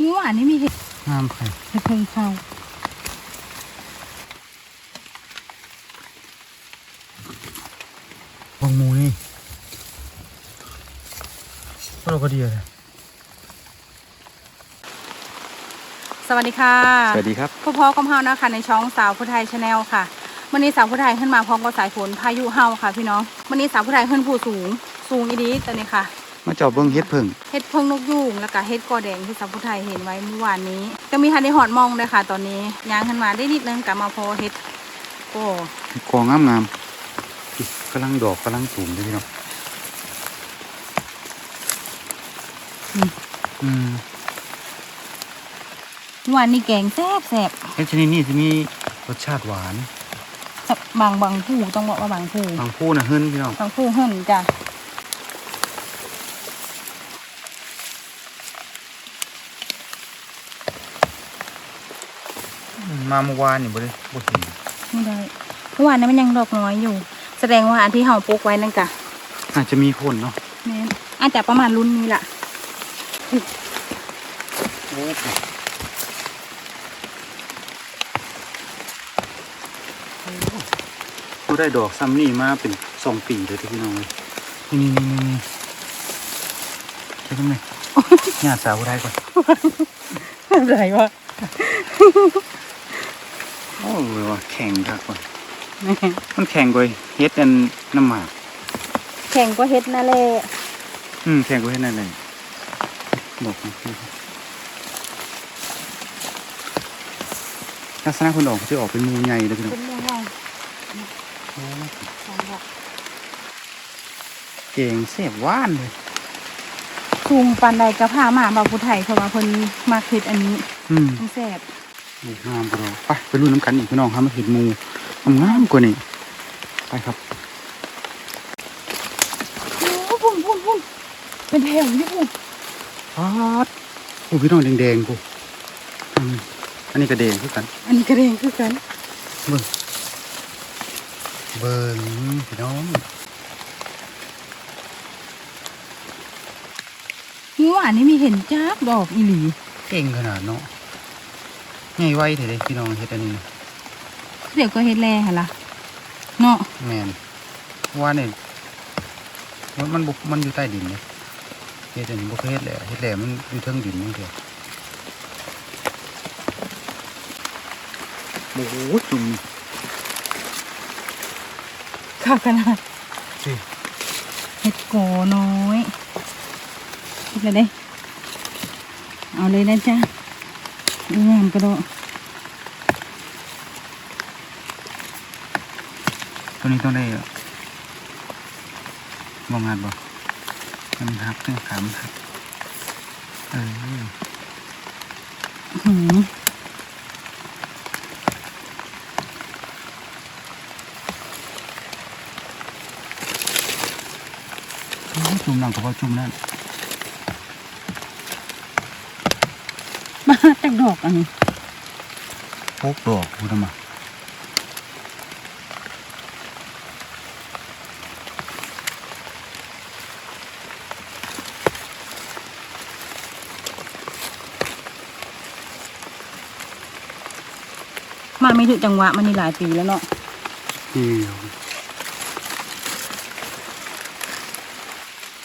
นี่หวานนี่มีเห็ดงามไข่เห็ดเพิ่งเข้าบางหมูนี่พวกเราก็ดีเลยสวัสดีค่ะสวัสดีครับพ่อพ่อกำเฮานะคะในช่องสาวผู้ไทยชาแนลค่ะวันนี้สาวผู้ไทยขึ้นมาพร้อมกับสายฝนพายุเฮาค่ะ พี่น้องวันนี้สาวผู้ไทยขึ้นผู้สูงสูงอีดีตอนนี้ค่ะ มาเจอบเบิ้งเฮ็ดเพิ่งเฮ็ดเพิ่งนกยูงแล้วก็เฮ็ดกอแดงที่สาวผู้ไทยเห็นไว้เมื่อวานนี้ก็มีทันได้หอดมองเลยค่ะ ตอนนี้ย่างขึ้นมาได้นิดนึงกลับมาพอเฮ็ดโอ้กองงามงามๆอิกำลังดอกกำลังสูงเลยพี่น้องอืมเมื่อวานนี้แกงแซ่บแซ่บเฮ็ดชนิดนี้จะมีรสชาติหวาน บางบางผู้ต้องบอกว่าบางผู้บางผู้น่ะเฮิรนพี่น้องบางผู้เฮิ่นจ้ะ มมาเมื่อวานนี่บ่ได้บ่เห็นไม่ได้เมื่อวานนั้นมันยังดอกน้อยอยู่ แสดงว่าอันที่เฮาปลูกไว้นั่นกะอาจจะมีคนเนาะแม่นอาจจะประมาณรุ่นนี้ล่ะโอ้กูได้ดอกซัมนี่มาเป็นสองปีเลยที่พี่น้องเลยนี่นี่นี่นี่ใช่ไหมญาติสาวได้ก่อน อะไรวะโอ้ยว่าแข็งครับก่อนมันแข็งกว่าเฮ็ดอันน้ำหมากแข่งก็เฮ็ดนั่นแหละอืมแข็งกว่าเฮ็ดนั่นเลยบอกนะลักษณะคนออกจะออกเป็นหมูใหญ่เลยพี่น้องเป็นยังไงสองดอกเก่งเสียบว่านเลยสูงปานใดกระพามาบ่าวผู้ไทยเพราะว่าเพิ่นมาเฮ็ดอันนี้ อืมมันแซ่บนี่ งามกว่าเราไปไปรุ่นน้ำกันอีกพี่น้องครับมาเห็นหมูงามกว่านี่ไปครับโอ้พุ่นพุ่นพุ่นเป็นแถวอยู่พุ่นป๊าดโอ้พี่น้องแดงๆกูอืมอันนี้ก็แดงคือกัน อันนี้กระเด้งคือกัน เบิ่งเบิ่งพี่น้องเมื่อวานนี้มีเห็นจักดอกอีหลี เก่งขนาดเนาะ ใหญ่ไวเถอะเด้พี่น้องเฮ็ดอันนี้เดี๋ยวก็เฮ็ดแลหั่นล่ะเนาะแมนว่าเนี่ยมันมันบุมันอยู่ใต้ดินเนี่ยเฮ็ดอันนี้บ่เคยเฮ็ดแหละเฮ็ดแหละมันอยู่เทิงดินนี่เดียวโอ้โหจุ่มค่ะขนาดสิเฮ็ดโกน้อยเฮ็ดเลยเด้เอาเลยนะจ๊ะ ดูงามกระโดดตัวนี้ต้องได้บ่งานบ่ให้มันหักเนี่ยขามันหักเออหืมจุ่มนั่งกับว่าจุ่มนั่น มา จากดอกอันนี้พกดอกพูดมามาไม่ถึงจังหวะมันนี่หลายปีแล้วเนาะเดียว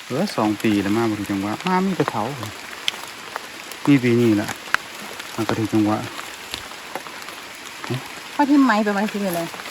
เหลือสองปีแล้วมาบริจังหวะมามีแต่เขานี่ปีนี้แหละ มันก็ถึงจังหวะ พอทิมไม้ไปไว้ที่เลยด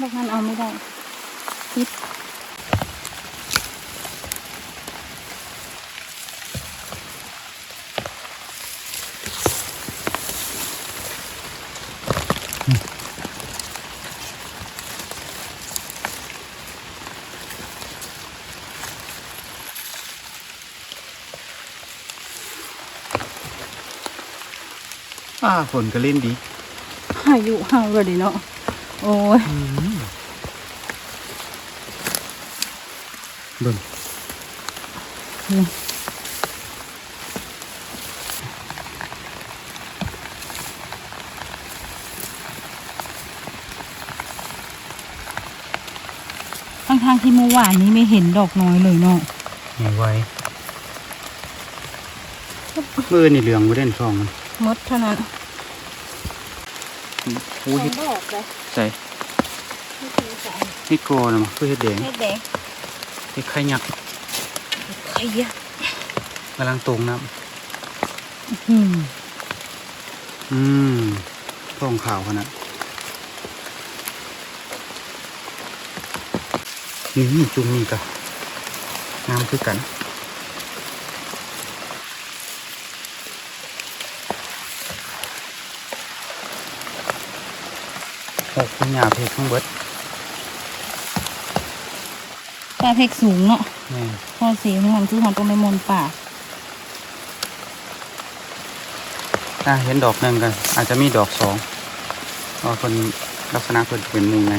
ดอกนั้นเอาไม่ได้ฮิตๆอ่าฝนก็เล่นดีอายุเฮาเลยดิเนาะ โอ้ยเบิ่งทั้งทางๆที่เมื่อวานนี้ไม่เห็นดอกน้อยเลยเนาะไงไว้มือนี่เหลืองบ่เด่นซองมันมดเท่านั้น โอ้ยดอกเลยใส่เฮ็ดโกนะมาคือเฮ็ดแดงเฮ็ดแดงเฮ็ดไข่ยักษ์ไข่ยะกำลังตรงน้อืมำอืมท้องขาวขนาดนี่จุ่มนี่กะน้ำคือกัน หกคุณหยาเพกข้างเบิดปลาเพกสูงเนาะแม่นพอสีของมันคือของตรงในมนป่าอะเห็นดอกหนึ่งกันอาจจะมีดอกสองเพราะคนลักษณะเพิ่นเป็นหมูไง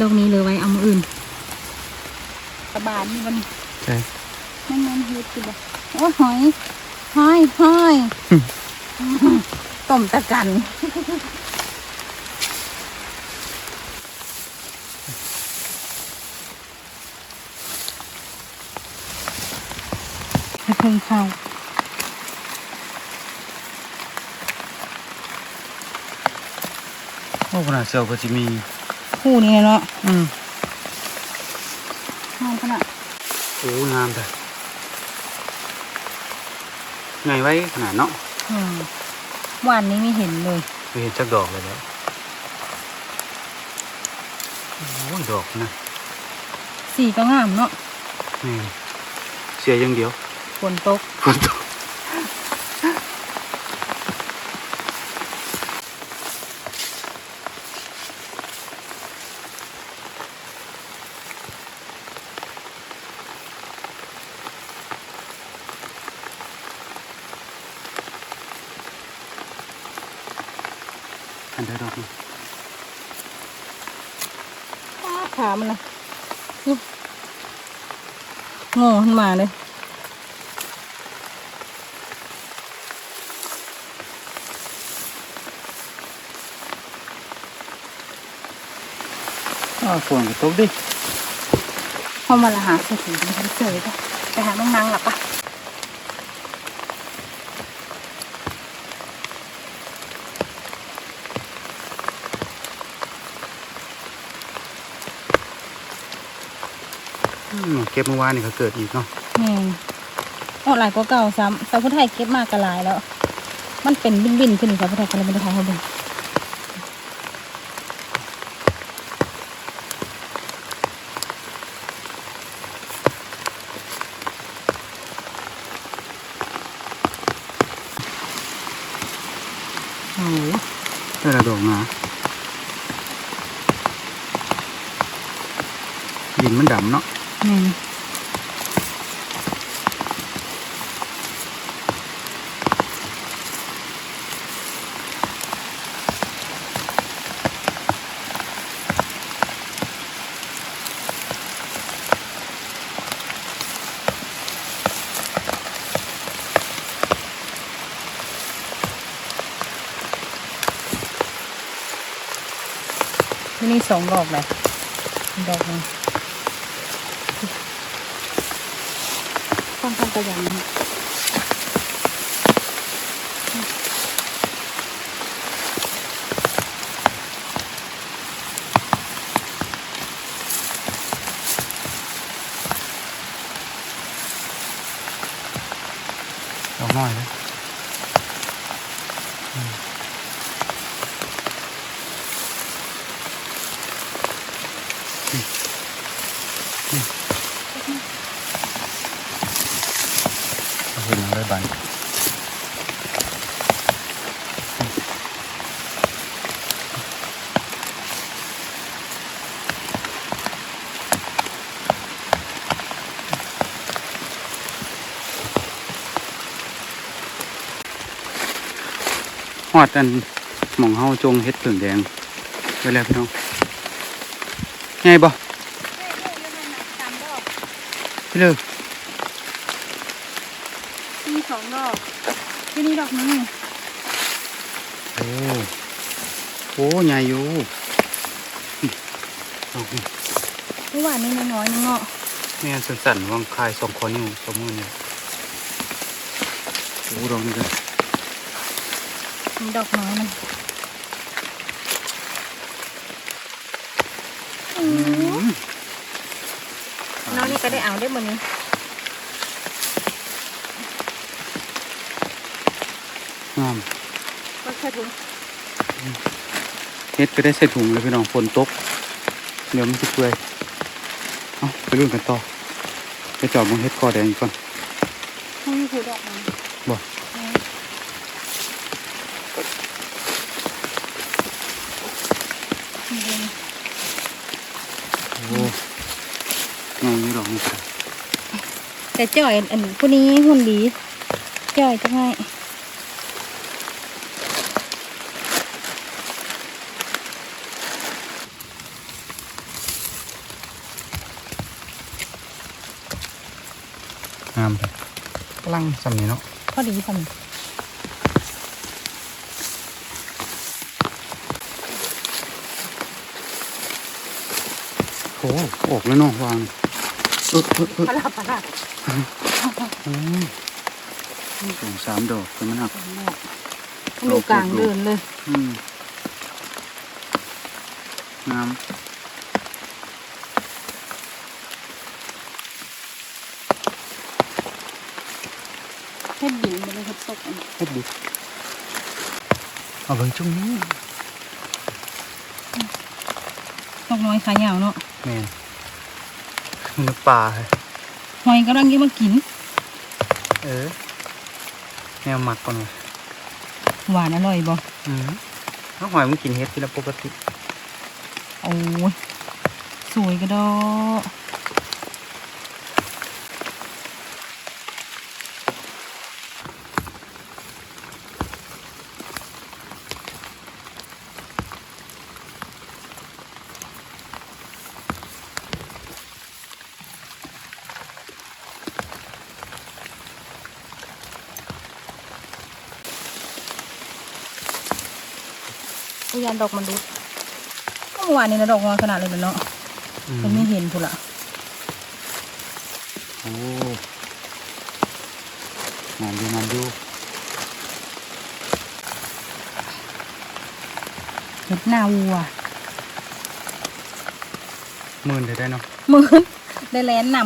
ดอกนี้เลยไว้เอามาอื่นกระบาลนี่วันนี้ใช่ไม่งั้นเฮ็ดคือบ่โอ้ยหอยหอยหอยต้มตะกันให้เพิ่งเข้าโอ้ขนาดเซลก็จะมี คู่นี้เนาะอืมงามขนาดโอ้งามแต่ไงไว้ขนาดเนาะอืมวันนี้ไม่เห็นเลยไปเห็นจักดอกเลยแล้วโอ้ยดอกนะสีก็งามเนาะแม่นเสียอย่างเดียวฝนตกฝนตกอันเดอร์ดอกนี่ ขามันนะนี่โง่ขึ้นมาเลยอ้าวฝนก็ตกดิพอมาละหาเศรษฐีมันเฉยๆไปไปหาน้องนางหลับปะ ก็บเมื่อวานนี่ก็เกิดอีกเนาะนี่ออกหลายก็เก่าซ้ำสาวผู้ไทยเก็บมากกระลายแล้ว มันเป็นบินบินๆขึ้นอีกสาวผู้ไทยก็เลยไม่ได้ทายเขาเบิ่งโอ้แต่ละดอกนะดินมันดำเนาะนี่ที่ องดอกเลยดอกนึงฟังฟังกระยังดอกน้อยนะ อดอันหมองเฮาจงเฮ็ดเผิงแดงไปแล้วพี่น้องไงบ่พี่เลยมีสองดอกที่นี่ดอกนึงโอ้โหใหญ่อยู่อืมดอกนี้เมื่อวานนี้น้อยๆนึงเนาะแม่นสั่นๆวางคายสองคนอยู่สองมือเนี่ยโอ้ดอกนี้กันมี ดอกน้อยมันอืมน้องนี่ก็ได้เอาได้หมดนี้งามก็แค่ถุงเฮ็ดก็ได้ใส่ถุงเลยพี่น้องฝนตก เดี๋ยวมันจะเปื่อยเอาไปรุ่นกันต่อไปจอบมึงเฮ็ดคอแดงอีกก่อนนี่คือดอกมัน บ่ นี่เอง โอ้งามนี่ดอกนี้กัน แต่จ่อยอันผู้นี้หุ่นดี จ่อยจะง่ายงามเลยกำลังสำนี้เนาะพอดีสันโอ้ออกแล้วเนาะวางเออเออเออ ปลาปลาโอ้ย สองสามดอกแต่มันหักลูกกลางเดินเลยงามเฮ็ดดินเลยครับตกอันนี้เฮ็ดดิเอาเบิ่งจุ่มนี้ดอกน้อยขายาวเนาะแม่นนึกปลาเลย อยกำลังยิ่มากิน เออ แนวหมักก่อนเลยหวานอร่อยบ่อืมน้องหอยมันกินเฮ็ดที่ละปกติ โอ้ยสวยกระดอ ดอกมันดุดเมื่อวานนี้นะดอกงอนขนาดเลยเนาะอืมมันไม่เห็นพุ่นละโอ้งานดูงานดูเห็ดหน้าวัวหมื่นได้ได้เนาะหมืนได้แลนน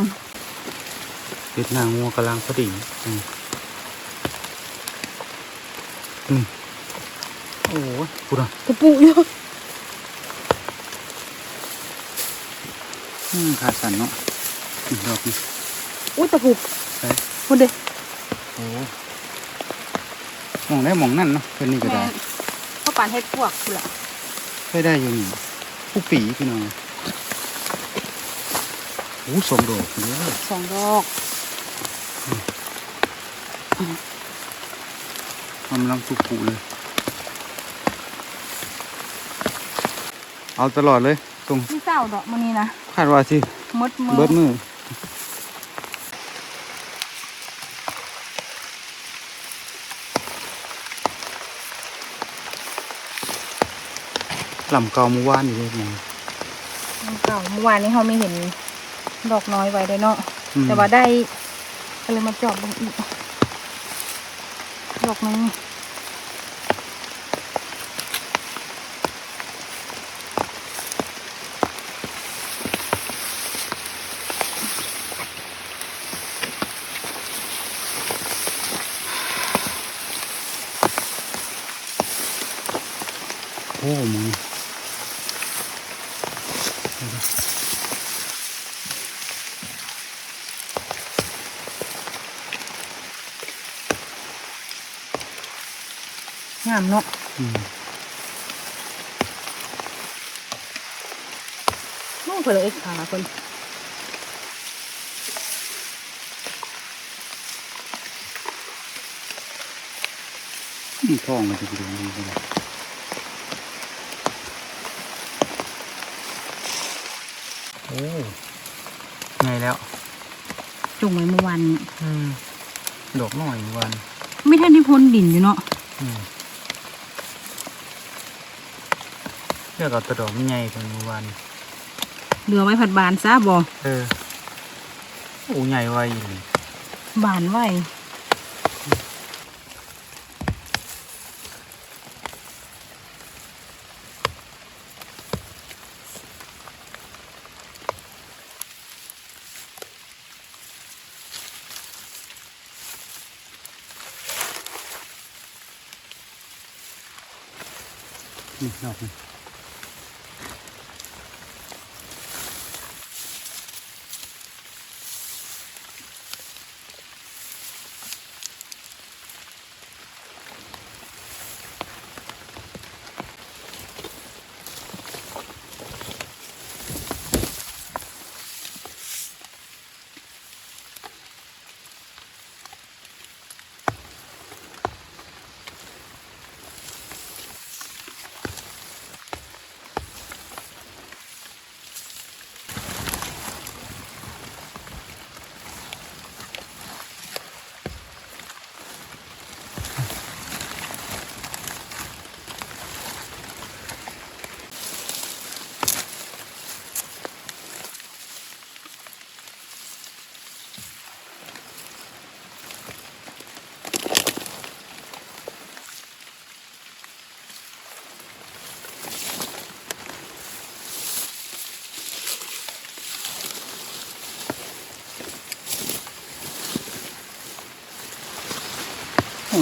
เฮ็ดหน้างัวกำลังพอดีอืมอืมโอ้ย พูดอะำกระปุกอยู่อืมขาสั่นเนาะอีกดอกนี่อุ้ยตะปุกใช่พุ่นเด้โอ้มองได้มองนั่นเนาะเพิ่นนี่ก็ได้แม่นข้าวปานเฮ็ดพวกพุ่นละเคยได้อยู่นี่ผู้ปีพี่น้องโอ้สมดอกเด้อสองดอกกำลังปุปุเลย เอาตลอดเลยตรงที่เจ้าดอกมันนี้นะคาดว่าสิมดมือเบิดมือลำเก่าเมื่อวานอยู่เลยมองมันเก่าเมื่อวานนี้เขาไม่เห็นดอกน้อยไว้ได้เนาะอืมแต่ว่าได้ก็เลยมาเจอบลงอีกดอกนึง อ้มึง งามเนาะอืมโอ้เพื่อเอ็กขาคนนี่ท้องเลยจะไปดูนี่ก็ได้โอ้ไงแล้ว จุ่มไว้เมื่อวานนี้อืม ดอกหน่อยวัน ไม่ทันที่พ้นดินอยู่เนาะ อืมเลื อกเอาแตะดอกไม่ใหญ่กว่าเมื่อวานเหลือไว้ผัดบานซะบ่เออโอ้ใหญ่ไวอีหลีบานไว้นี่ดอกนี่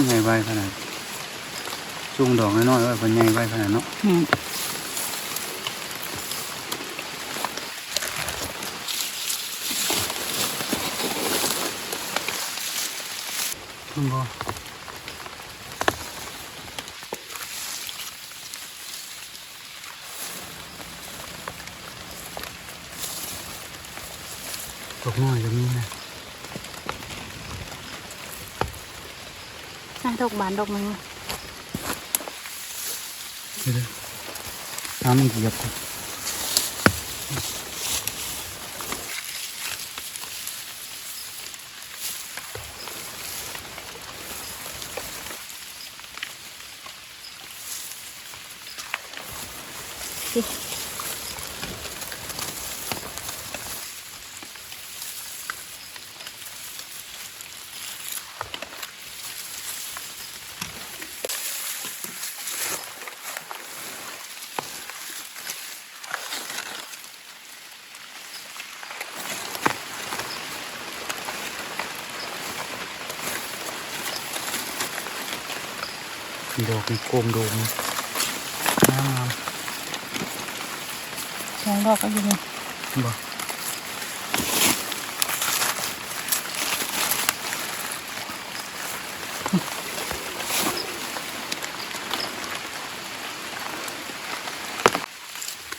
ใหญ่ไวขนาดจุงดอกน้อยๆไว้เป็นใหญ่ไวขนาดเนาะ แม่น มันบ่ดอกน้อยก็มีนะ น่าดอก บานดอกนึงเดี๋ยวๆน้ำมันเหยียบก่ อนดอกนี่โกมโดมงามสองดอกก็อยู่นี่ๆบ่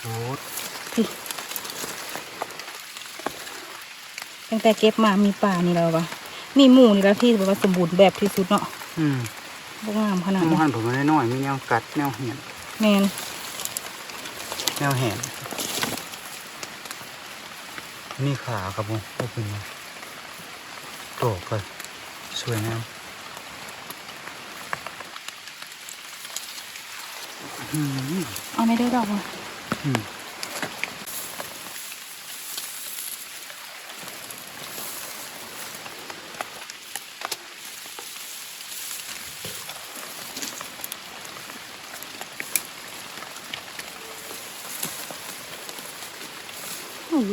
โอ้ตั้งแต่เก็บมามีป่านี่แล้ววะมีหมูนี่แล้วที่แบบว่าสมบูรณ์แบบที่สุดเนาะอืม บ่งามขนาดหมูนี้หันผมมาน้อยๆมีแนวกัดแนวเหี่ยนแมนแนวแหนนี่ขาครับผมก็เป็นไงโตก็สวยงามอืมเอาไม่ได้ดอกว่ะอืมโอ้ย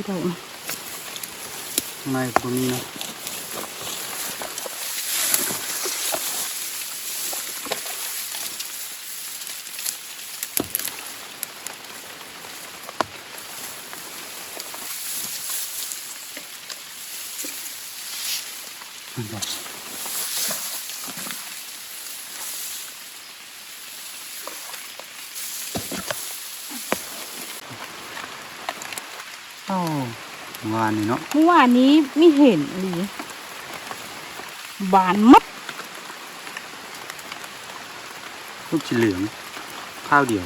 みたいな前ゴミなだ？ วานนี่เนาะเมื่อวานนี้ไม่เห็นหรือบานมัดลูกสีเหลืองข้าวเดียว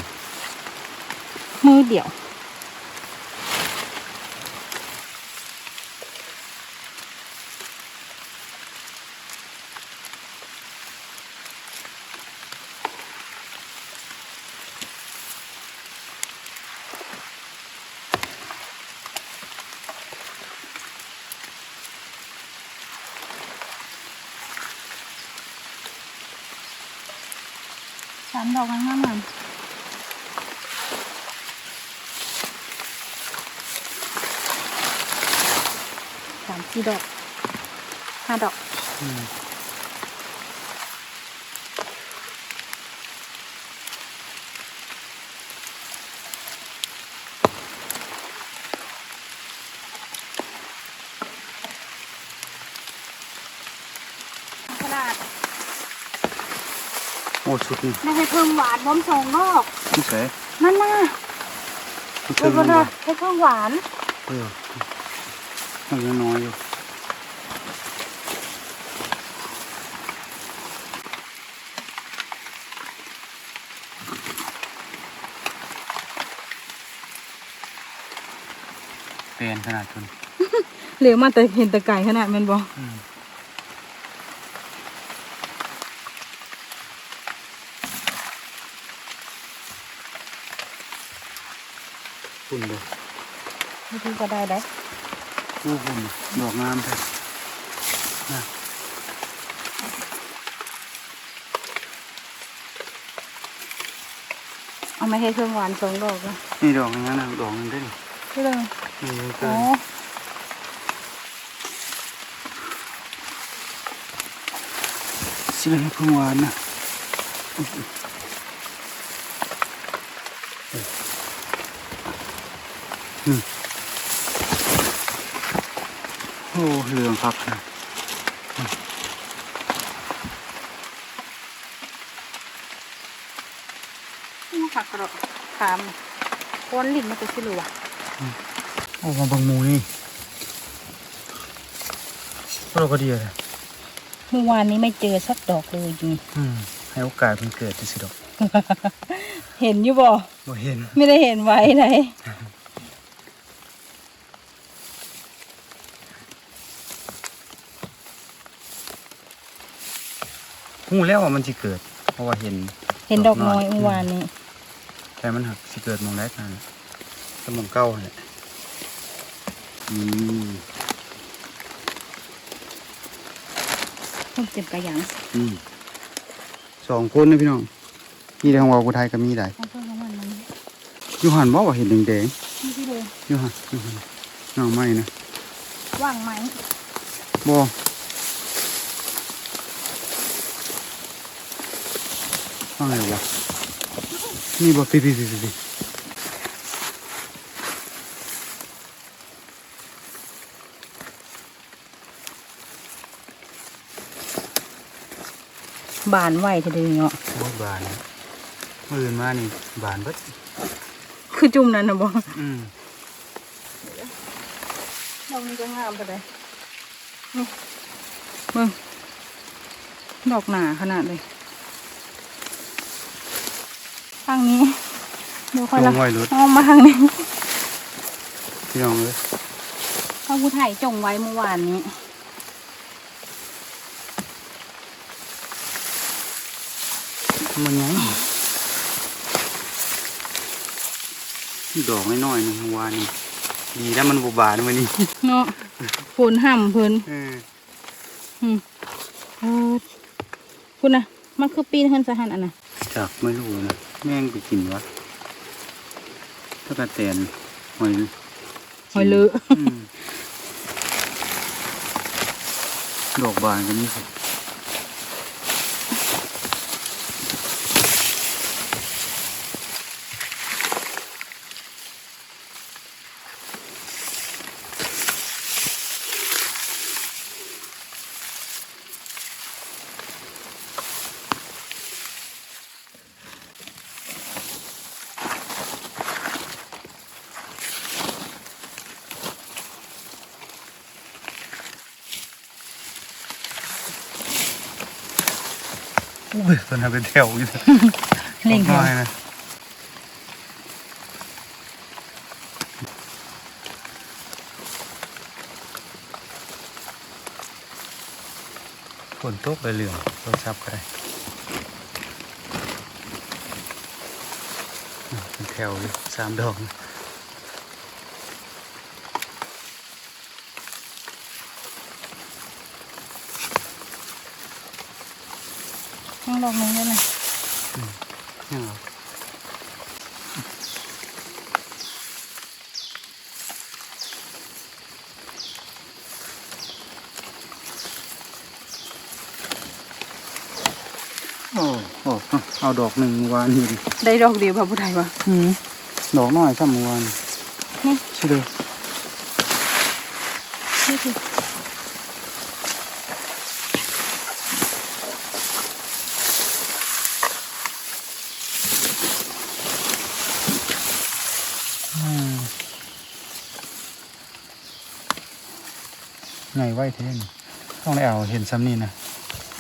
มือเดียว สามดอกงามๆมัน สามสี่ดอกห้าดอกอืมขนาดโอ้ชุดนี่ไม่ให้เพิ่มหวานพร้อมสองดอกนี่ใส่นั่นน่ะชุดเอเชิองก็มันได้บ่ให้เพิ่มหวานเออมันยังน้อยอยู่ นขนาดทุนเหลือมาแต่เห็นแต่ไก่ขนาดแมันบอกคุณบ่พี่ก็ได้ได้ผู้คุณดอกงามแท้นะเอามาให้เพิ่มหวานสองดอกเลยนี่ดอกนึงนะดอกนึงได้ดิ ที่เลยนี่เกิอ๋นอสิเลยเพิ่งหวานนะนี่โอ้เหลืองครับนะผักกระดอกขามก้อนลิ้นมันจะชิลูอะ โอ้มาเบังหมูนี่เราก็ดีเลยเมื่อวานนี้ไม่เจอสักดอกเลยจริงอืมให้โอกาสมันเกิดจะสิดอก เห็นอยู่บ่บ่เห็น ไม่ได้เห็นไว้ไหนหูแล้วว่ามันสิเกิด เพราะว่าเห็น เห็นดอกน้อยเมื่อวานนี้ แต่มันหักสิเกิดหมองแรกนั่นสมองเก้าเนี่ย อืมเพิ่งเจ็บกระหยังอืมสองคนนะพี่น้องมีแต่ของเรากูไทยก็มีได้เอาเพิ่มน้ำมันมันอยู่หันบ่ว่าเห็นแดงนี่ที่เลยๆอยู่หันอยู่หันน้องไม่นะว่างไหมบ่ว่างไงวะนี่บ่ปีปีปีปี บานไหวทีเดียวเนาะโอ้ยบานนะมื่นมานี่บานเบิดคือจุ่มนั่นนะบ่อืมดอกนี้ก็งามไปเลยนี่มึงดอกหนาขนาดเลยทางนี้เดี๋ยวค่อยลละงไว้รถเอามาทางนี้พี่น้องเลยพระผู้ไทยจงไว้เมื่อวานนี้ มันไงดอกน้อยๆหนึงเมื่อวานนี่ดีแล้วมันบบานวันนี้เนาะฝนห่ำเพิ่นเอออืมเออคุณนะมันคือปีนขึ้นสะหันอันน่ะจากไม่รู้นะแม่งไปกินวะถ้ากระแตนหอยหอยเลอะอืมดอกบานกันนี่ค รับอุ้ยเพิ่นทำเป็นแถวอยู่เล่งหแถวน่อยนะฝนตกเลยเหลืองโทรศัพท์ก็ได้อะเป็นแถวเลยสามดอกนะ ข้า งดอกหนึงด้วยนะยังเหรอโอ้โหเอาดอกหนึ่งวานอยู่ดิได้ดอกเดียวพระผู้ไทยวะอืมดอกน้อยซ้ำเมื่อวานนี่ใช่เลยนี่คือ ไงไหวเท่นต้องได้เอาเห็นซ้ำนี่นะ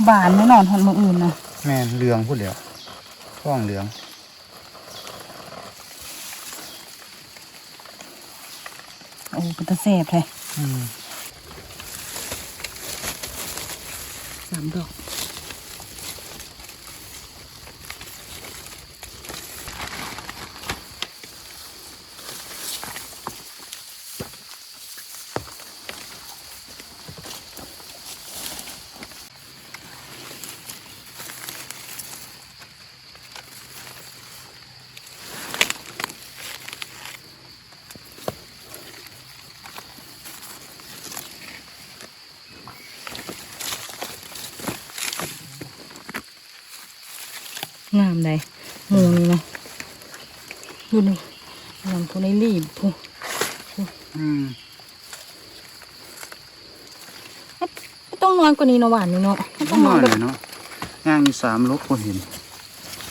บานแน่นอนหอนมืออื่นนะแม่นเหลืองพูดเดี๋ยวฟ้องเหลืองโอ้เป็นตะเสบเลยอืมสามดอก งามเลยหมูนี่นะดูนี่ลำพูในรีบพูอืมไม่ต้องน้อยกว่านี้เนาะหวานนี่เนาะไม่ต้ต้อองงน้น้ออยยแบเลบยเนาะย่างมีสามลบก็เห็น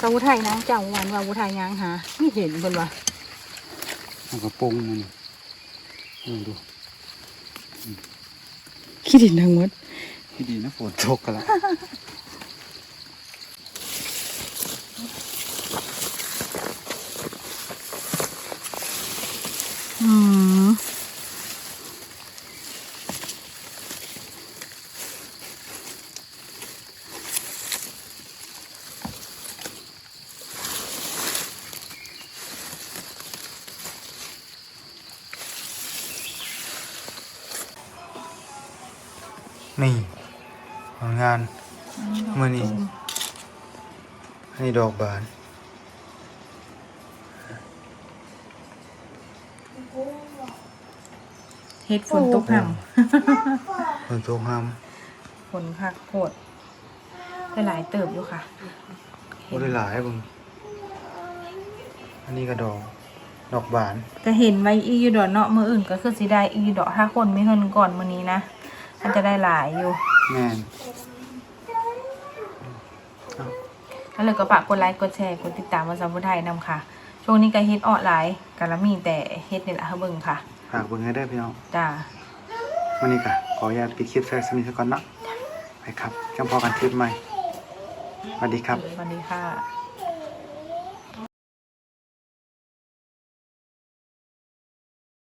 สาวไทยนะเจ้าหวานว่าวุไทยยังหาไม่เห็นเพิ่นว่าเอากระโปรงมันนี่ดูคิดเห็นทั้งหมดที่ดีนะฝนตกกันละ ผลงานมื่อนี้ให้ดอกบานเฮ็ดฝนตกห่ฝนตกห้ามำฝนคักโคตรได้หลายเติบอยู่ค่ะโอ้ได้หลายเบึงอันนี้ก็ดอกดอกบานก็เห็นไว้อีกอยู่ดอกเนาะมืออื่นก็คือสิได้อีกอยู่ดอกถ้าคนไม่เฮินก่อนมื้อนี้นะมันจะได้หลายอยู่ แม่นแล้วเลยก็ฝากกดไลค์กดแชร์กดติดตามมาสัมพุทไทยนำค่ะ ช่วงนี้ก็เฮ็ดออนไลน์กันละมีแต่เฮ็ดนี่แหละให้เบิ่งค่ะฝากเบิ่งให้ได้อพี่น้องจ้าวันนี้ก็ขออนุญาตปิดคลิปแฟร์สมิธก่อนเนาะไปครับจังพอกันคลิปใหม่สวัสดีครับ สวัสดีค่ะ